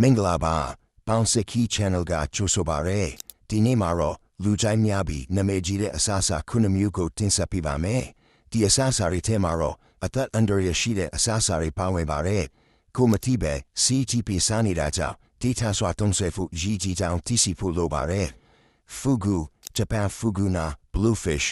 မင်္ဂလာပါပေါင်းစစ်ခီ channel ကကြိုဆိုပါရယ်ဒီနေ့မှာတော့လူကြိုက်များပြီးနာမည်ကြီးတဲ့အစားအစာခုနှစ်မျိုးကိုတင်ဆက်ပေးပါမယ်ဒီအစားအစာတွေထဲမှာတော့အသက်အန္တရာယ်ရှိတဲ့အစားအစာတွေပါဝင်ပါရယ်ကိုမတိပဲ CGP စားနေတာကြောင့်ဒေတာစွာတုံးဆွဲဖို့ရည်ကြီးကြောင်သိရှိဖို့လိုပါရယ် Fugu Japan Fugu နာ Bluefish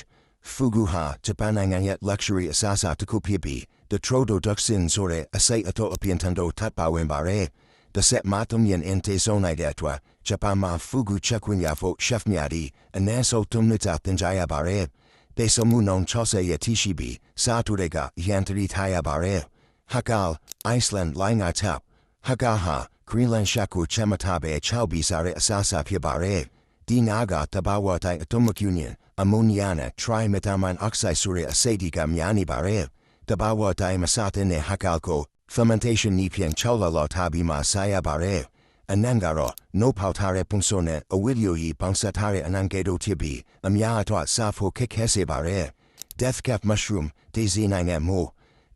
Fugu ဟာဂျပန်နိုင်ငံရဲ့ luxury အစားအစာတစ်ခုဖြစ်ပြီး the Trodotoxin ဆိုတဲ့အစိတ်အတော့အပြင်ထန်တို့ထပ်ပါဝင်ပါရယ်။ တစ်ဆက်မတုံရင်အင်တေဆုံးနိုင်တဲ့အတွက်ဂျပန်မှာ Fugu ချက်ခွင့်ရဖို့ chef များဒီအနည်းဆုံး3နှစ်ကြာသင်ကြားရပါရယ်။တေဆုံးမှုနှုန်း60ရဲ့ထိရှိပြီးစားသူတွေကရန်တရီထားရပါရယ်။ Hakal Iceland လိုင်းငါချပ် Hakal ဟာ Greenland ရှာကိုချက်မထားပဲ6ပြီးစားတဲ့အစားအစာဖြစ်ပါရယ်။ဒီနာကတဘာဝတိုင်းအတုံးမကျူညင်အမိုနီယာနဲ့ trimethamine oxide ဆိုတဲ့အဆိပ်ဒီက များနေပါရယ်။တဘာဝတိုင်းမစားတဲ့ Hakal ကို fermentation နည်းဖြင့်6လလောက်ထားပြီးမှစားရပါရယ်။အနံကတော့ no ပေါက်ထားတဲ့ပုံစုံနဲ့အဝိလျိုကြီးပေါင်းဆက်ထားတဲ့အနံကဲတို့ဖြစ်ပြီးအများအထွတ်စားဖို့ခက်ခဲစေပါရယ်။ death cap mushroom ဒေဇီနိုင်တဲ့မို့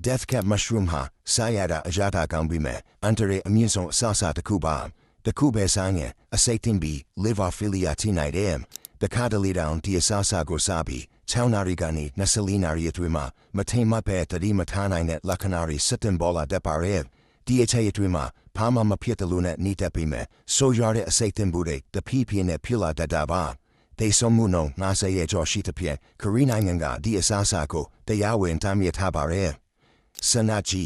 death cap mushroom ဟာစားရတာအရသာကောင်းပြီးမဲ့အန်တရေအမြင့်ဆုံးအစားအစာတစ်ခုပါ။တစ်ခုပဲစားရင်အစိတ်တင်ပြီး liver failure ထိနိုင်တယ်။တခါတလေတောင်ဒီအစားအစာကိုစားပြီး 6နာရီကနေ24နာရီအတွင်းမှာမထိန်မပဲတတိမထားနိုင်တဲ့လက္ခဏာတွေစတင်ပေါ်လာတတ်ပါရဲ့ဒီအချက်အတွင်းမှာဖားမမဖြစ်တယ်လို့နဲ့နှိတက်ပြီးမယ်ဆိုရတဲ့အစိတ်တင်မှုတွေတဖြည်းဖြည်းနဲ့ဖြစ်လာတတ်တာပါဒေဆုံးမှုနှုန်း90ရဲ့ကျော်ရှိတဲ့ဖြင့်ခရီးနိုင်ငံကဒီအစားအစာကိုတရားဝင်တမ်းမြထားပါရဲ့စနာချီ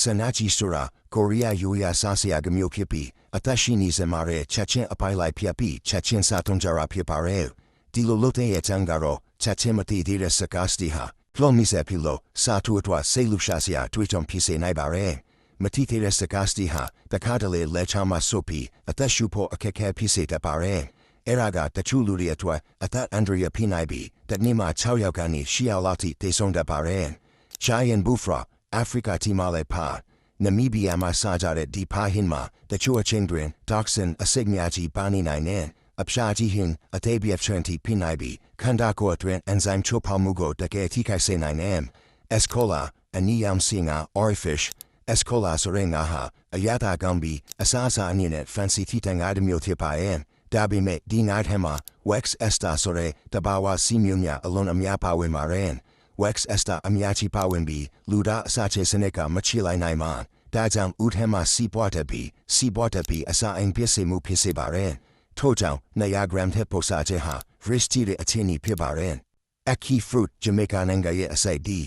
စနာချီဆိုတာကိုရီးယားရိုးရာစားစရာကမျိုးဖြစ်ပြီးအသက်ရှိနေစမှာတဲ့ချက်ချင်းအပိုင်လိုက်ဖြစ်ပြီးချက်ချင်းစားတုံးကြရာဖြစ်ပါရဲ့ဒီလိုလုပ်တဲ့ရဲ့ချန်ကတော့ ချက်ချင်းမတည်သေးတဲ့စကားစတီဟာဖလော်မီဆယ်ဖီလိုစာထူအထွားစိတ်လူရှာစရာတွေ့ကြုံဖြစ်စေနိုင်ပါရဲ့မတိသေးတဲ့စကားစတီဟာတခါတလေလက်ချမှာဆုပ်ပြီးအသက်ရှူဖို့အခက်အခဲဖြစ်စေတတ်ပါရဲ့အဲ့ဒါကတချို့လူတွေအတွက်အသက်အန္တရာယ်ဖိနိုင်ပြီးတနေ့မှာ6ယောက်ကနေ10ယောက်လောက်ထိတေဆုံးတတ်ပါရဲ့ရှာယန်ဘူဖရာအာဖရိကတီမာလေပါနမီးဘီယာမှာစားကြတဲ့ဒီဖာဟင်မှာတချို့အချင်းတွင် toxin အစိတ်များကြီးပါနေနိုင်တဲ့အဖျားကြီးဟင်အသေးပြချန်တီဖိနိုင်ပြီးခန္ဓာကိုယ် အတွင်း enzyme ချိုးဖောက်မှုကိုတကယ်ထိခိုက်စေနိုင်တဲ့ Escola အနီယမ်စင်ငါ orifish Escola ဆိုရင်ငါဟာအရသာကောင်းပြီးအစားအစာအနေနဲ့ fancy ထိတန်ငါးမျိုးဖြစ်ပါရဲ့ဒါပေမဲ့ဒီငါးထဲမှာ wax ester ဆိုတဲ့တဘာဝစီမျိုး များအလွန်အများပါဝင်ပါရဲ့ wax ester အများကြီးပါဝင်ပြီးလူသားအစာချေစနစ်ကမချီလိုက်နိုင်မှာဒါကြောင့်ဥထဲမှာစီးပွားတတ်ပြီးစီးပွားတတ်ပြီးအစာအိမ်ဖြစ်စေမှုဖြစ်စေပါရဲ့ထို့ကြောင့်200 gram ထက်ပိုစားခြင်းဟာ risky တဲ့အခြေအနေဖြစ်ပါရဲ့ Aki fruit ဂျမေကာနိုင်ငံရဲ့အစိုက်ဒီ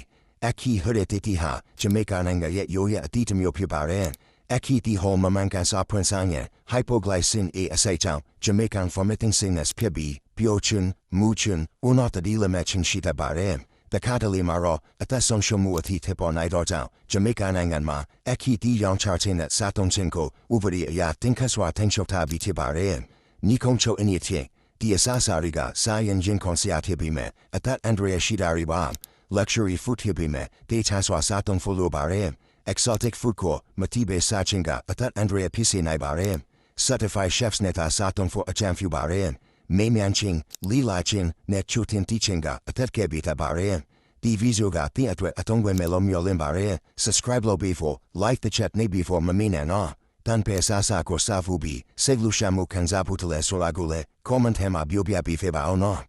Aki ဟရတီတီဟာဂျမေကာနိုင်ငံရဲ့ရိုးရအတိအမျိုးဖြစ်ပါရဲ့ Aki တီဟောမမန်ကန်စာဖွင့်ဆိုင်ရဲ့ hypoglycin A အစိုက်ကြောင့် Jamaican vomiting sickness ဖြစ်ပြီးပျော်ချွန်းမူချွန်းဦးနာတဒီလမချင်းရှိတတ်ပါရဲ့တခါတလေမှာတော့အသက်ဆုံးရှုံးမှုအထိထပေါ်နိုင်တော့ကြောင့်ဂျမေကာနိုင်ငံမှာအခီတီရောင်ချခြင်းနဲ့စားတုံးခြင်းကိုဥပဒေအရာတင်ခတ်စွာထိန်းချုပ်ထားပြီးဖြစ်ပါရဲ့နီကုံချုပ်အနည်းချင်းဒီအစားအစာတွေက စားရင်ချင်းခွန်စရာဖြစ်ပြီးမဲ့အသက်အန္တရာယ်ရှိတာတွေပါ luxury food ဖြစ်ပြီးမဲ့ဒေချာစွာစားတုံးဖို့လိုပါရဲ့ exotic food ကိုမတိပဲစားခြင်းကအသက်အန္တရာယ်ဖြစ်စေနိုင်ပါရဲ့ certified chefs နဲ့သာစားတုံးဖို့အကြံပြုပါရဲ့မေးမြန်းခြင်းလီလာခြင်းနဲ့ချူတင်တီချင်းကအသက်ကဲပေးတတ်ပါရဲ့ဒီဗီဒီယိုကသင်အတွက်အသုံးဝင်မယ်လို့မျှော်လင့်ပါရဲ့ subscribe လုပ်ပြီးဖို့ like the chat နေပြီးဖို့မ မေ့နဲ့နော်တန်ပေဆာဆာကိုစာဖူပြီးစိတ်လူရှာမှုခံစားဖို့တလဲဆိုတာကိုလည်း comment ထဲမှာပြောပြပေးဖေးပါအောင်နော်